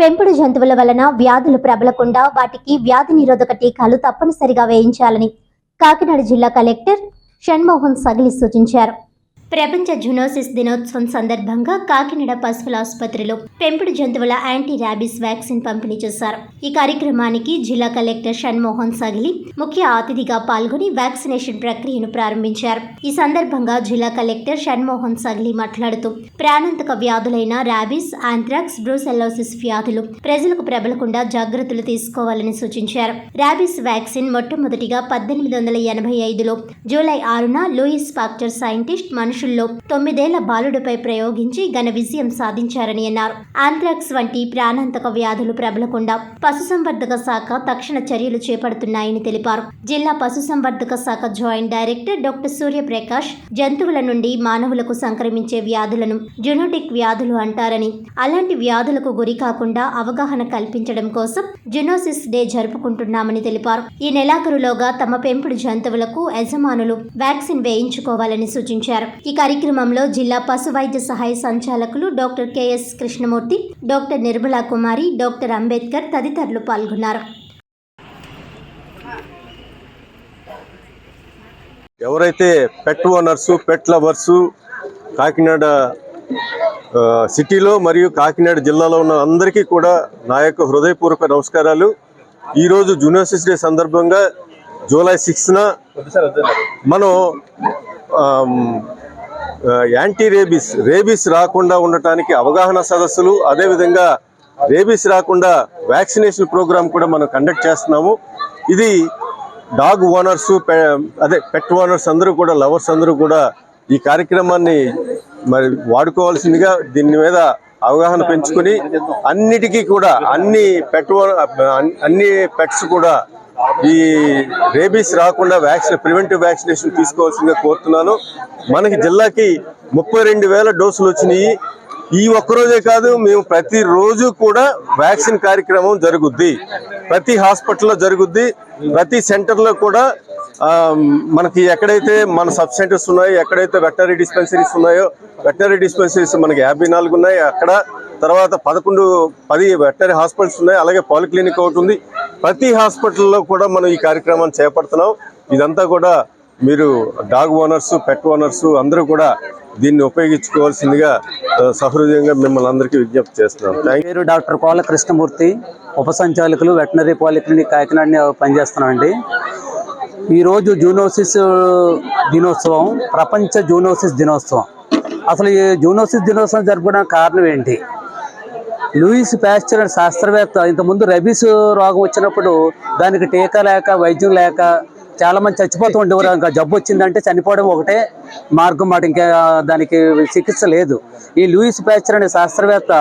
పెంపుడు జంతువుల వలన వ్యాధులు ప్రబలకుండా వాటికి వ్యాధి నిరోధక టీకాలు తప్పనిసరిగా వేయించాలని కాకినాడ జిల్లా కలెక్టర్ షణ్మోహన్ సగిలి సూచించారు. ప్రపంచ జునోసిస్ దినోత్సవం సందర్భంగా కాకినాడ పశువుల ఆసుపత్రిలో పెంపుడు జంతువుల యాంటీ ర్యాబిస్ వ్యాక్సిన్ పంపిణీ చేశారు. ఈ కార్యక్రమానికి జిల్లా కలెక్టర్ షణ్మోహన్ సగిలి ముఖ్య అతిథిగా పాల్గొని వ్యాక్సినేషన్ ప్రక్రియను ప్రారంభించారు. ఈ సందర్భంగా జిల్లా కలెక్టర్ షణ్మోహన్ సగిలి మాట్లాడుతూ ప్రాణాంతక వ్యాధులైన ర్యాబిస్ ఆంథ్రాక్స్ బ్రూసెల్లోసిస్ వ్యాధులు ప్రజలకు ప్రబలకుండా జాగ్రత్తలు తీసుకోవాలని సూచించారు. ర్యాబిస్ వ్యాక్సిన్ మొట్టమొదటిగా పద్దెనిమిది వందల ఎనభై ఐదులో జూలై ఆరున లూయిస్ పాక్టర్ సైంటిస్ట్ మనుషుల్లో తొమ్మిదేళ్ళ బాలుడిపై ప్రయోగించి ఘన విజయం సాధించారని అన్నారు. ఆంథ్రాక్స్ వంటి ప్రాణాంతక వ్యాధులు ప్రబలకుండా పశుసంవర్ధక శాఖ తక్షణ చర్యలు చేపడుతున్నాయని తెలిపారు. జిల్లా పశుసంవర్ధక శాఖ జాయింట్ డైరెక్టర్ డాక్టర్ సూర్యప్రకాష్ జంతువుల నుండి మానవులకు సంక్రమించే వ్యాధులను జునోటిక్ వ్యాధులు అంటారని అలాంటి వ్యాధులకు గురి కాకుండా అవగాహన కల్పించడం కోసం జునోసిస్ డే జరుపుకుంటున్నామని తెలిపారు. ఈ నెలాఖరులోగా తమ పెంపుడు జంతువులకు యజమానులు వ్యాక్సిన్ వేయించుకోవాలని సూచించారు. ఈ కార్యక్రమంలో జిల్లా పశు వైద్య సహాయ సంచాలకులు doctor K S Krishnamurthy doctor Nirmala Kumari doctor Ambedkar తదితరులు పాల్గొన్నారు. ఎవరైతే pet owners pet lovers Kakinada సిటీలో మరియు కాకినాడ జిల్లాలో ఉన్న అందరికీ కూడా నా యొక్క హృదయపూర్వక నమస్కారాలు. ఈరోజు జూనియర్సిస్ డే సందర్భంగా జూలై సిక్స్న మనం యాంటీ రేబీస్ రేబీస్ రాకుండా ఉండటానికి అవగాహన సదస్సులు అదేవిధంగా రేబీస్ రాకుండా వ్యాక్సినేషన్ ప్రోగ్రామ్ కూడా మనం కండక్ట్ చేస్తున్నాము. ఇది డాగ్ ఓనర్స్ అదే పెట్ ఓనర్స్ అందరూ కూడా లవర్స్ అందరూ కూడా ఈ కార్యక్రమాన్ని మరి వాడుకోవాల్సిందిగా దీని మీద అవగాహన పెంచుకొని అన్నిటికీ కూడా అన్ని పెట్ అన్ని పెట్స్ కూడా ఈ రేబీస్ రాకుండా వ్యాక్సిన్ ప్రివెంటివ్ వ్యాక్సినేషన్ తీసుకోవాల్సిందిగా కోరుతున్నాను. మనకి జిల్లాకి ముప్పై రెండు వేల డోసులు వచ్చినాయి. ఈ ఒక్కరోజే కాదు మేము ప్రతిరోజు కూడా వ్యాక్సిన్ కార్యక్రమం జరుగుద్ది. ప్రతి హాస్పిటల్లో జరుగుద్ది. ప్రతి సెంటర్లో కూడా మనకి ఎక్కడైతే మన సబ్ సెంటర్స్ ఉన్నాయో ఎక్కడైతే వెటనరీ డిస్పెన్సరీస్ ఉన్నాయో వెటనరీ డిస్పెన్సరీస్ మనకి యాభై నాలుగు ఉన్నాయి. అక్కడ తర్వాత పదకొండు పది వెటనరీ హాస్పిటల్స్ ఉన్నాయి. అలాగే పాలిక్లినిక్ ఒకటి ఉంది. ప్రతి హాస్పిటల్లో కూడా మనం ఈ కార్యక్రమాన్ని చేపడుతున్నాం. ఇదంతా కూడా మీరు డాగ్ ఓనర్స్ పెట్ ఓనర్స్ అందరూ కూడా దీన్ని ఉపయోగించుకోవాల్సిందిగా సహృదయంగా మిమ్మల్ని అందరికీ విజ్ఞప్తి చేస్తున్నాం. పేరు డాక్టర్ కోల కృష్ణమూర్తి ఉప సంచాలకులు వెటనరీ పాలిక్లినిక్ కాకినాడ పనిచేస్తున్నామండి. ఈరోజు జూనోసిస్ దినోత్సవం ప్రపంచ జూనోసిస్ దినోత్సవం. అసలు ఈ జూనోసిస్ దినోత్సవం జరుపుకోవడానికి కారణం ఏంటి? లూయిస్ ప్యాస్చర్ అనే శాస్త్రవేత్త ఇంతకుముందు రబీస్ రోగం వచ్చినప్పుడు దానికి టీకా లేక వైద్యం లేక చాలా మంది చచ్చిపోతూ ఉండేవారు. ఇంకా జబ్బు వచ్చిందంటే చనిపోవడం ఒకటే మార్గం మాట ఇంకా దానికి చికిత్స లేదు. ఈ లూయిస్ ప్యాచర్ అనే శాస్త్రవేత్త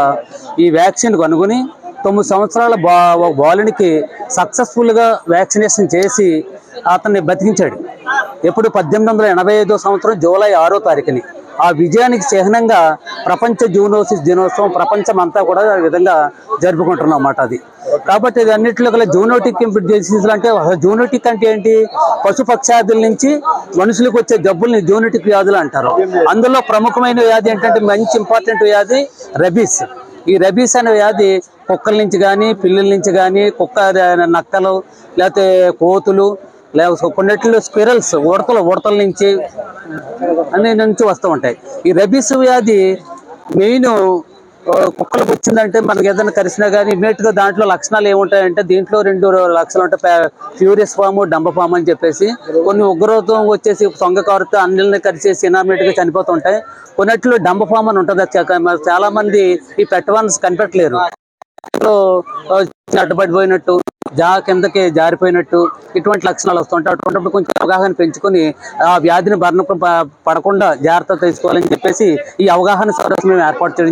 ఈ వ్యాక్సిన్ కనుగొని తొమ్మిది సంవత్సరాల బా బాలునికి సక్సెస్ఫుల్గా వ్యాక్సినేషన్ చేసి అతన్ని బతికించాడు. ఎప్పుడు పద్దెనిమిది వందల ఎనభై ఐదో సంవత్సరం జూలై ఆరో తారీఖుని. ఆ విజయానికి చిహ్నంగా ప్రపంచ జూనోసిస్ దినోత్సవం ప్రపంచం అంతా కూడా విధంగా జరుపుకుంటున్నాం అన్నమాట అది. కాబట్టి ఇది అన్నింటిలో గల జూనోటిక్ డిసీజులు అంటే జూనోటిక్ అంటే ఏంటి? పశుపక్షాదుల నుంచి మనుషులకు వచ్చే జబ్బుల్ని జూనోటిక్ వ్యాధులు అంటారు. అందులో ప్రముఖమైన వ్యాధి ఏంటంటే మంచి ఇంపార్టెంట్ వ్యాధి రబీస్. ఈ రబీస్ అనే వ్యాధి కుక్కల నుంచి కానీ పిల్లల నుంచి కానీ కుక్క నక్కలు లేకపోతే కోతులు లేకపోతే కొన్నిట్లో స్క్విరల్స్ ఉడతలు ఉడతల నుంచి అన్ని నుంచి వస్తూ ఉంటాయి. ఈ రబీస్ వ్యాధి మెయిన్ కుక్కలకు వచ్చిందంటే మనకి ఏదైనా కరిసినా కానీ ఇమీడియట్గా దాంట్లో లక్షణాలు ఏముంటాయంటే దీంట్లో రెండు లక్షణాలు ఉంటాయి. ఫ్యూరియస్ ఫామ్ డంబ ఫామ్ అని చెప్పేసి కొన్ని ఉగ్రతం వచ్చేసి సొంగ కారుతో అన్నిల్ని కరిచేసి ఇనామినేట్గా చనిపోతుంటాయి కొన్నిట్లో డంబ ఫామ్ అని ఉంటుంది. అది చాలా మంది ఈ పెట్టవాన్స్ కనిపెట్టలేరు. లో అడ్డుపడిపోయినట్టు జా కిందకి జారిపోయినట్టు ఇటువంటి లక్షణాలు వస్తుంటాయి. అటువంటిప్పుడు కొంచెం అవగాహన పెంచుకొని ఆ వ్యాధిని భరణ పడకుండా జాగ్రత్త తీసుకోవాలని చెప్పేసి ఈ అవగాహన సదస్సు మేము ఏర్పాటు చేయడం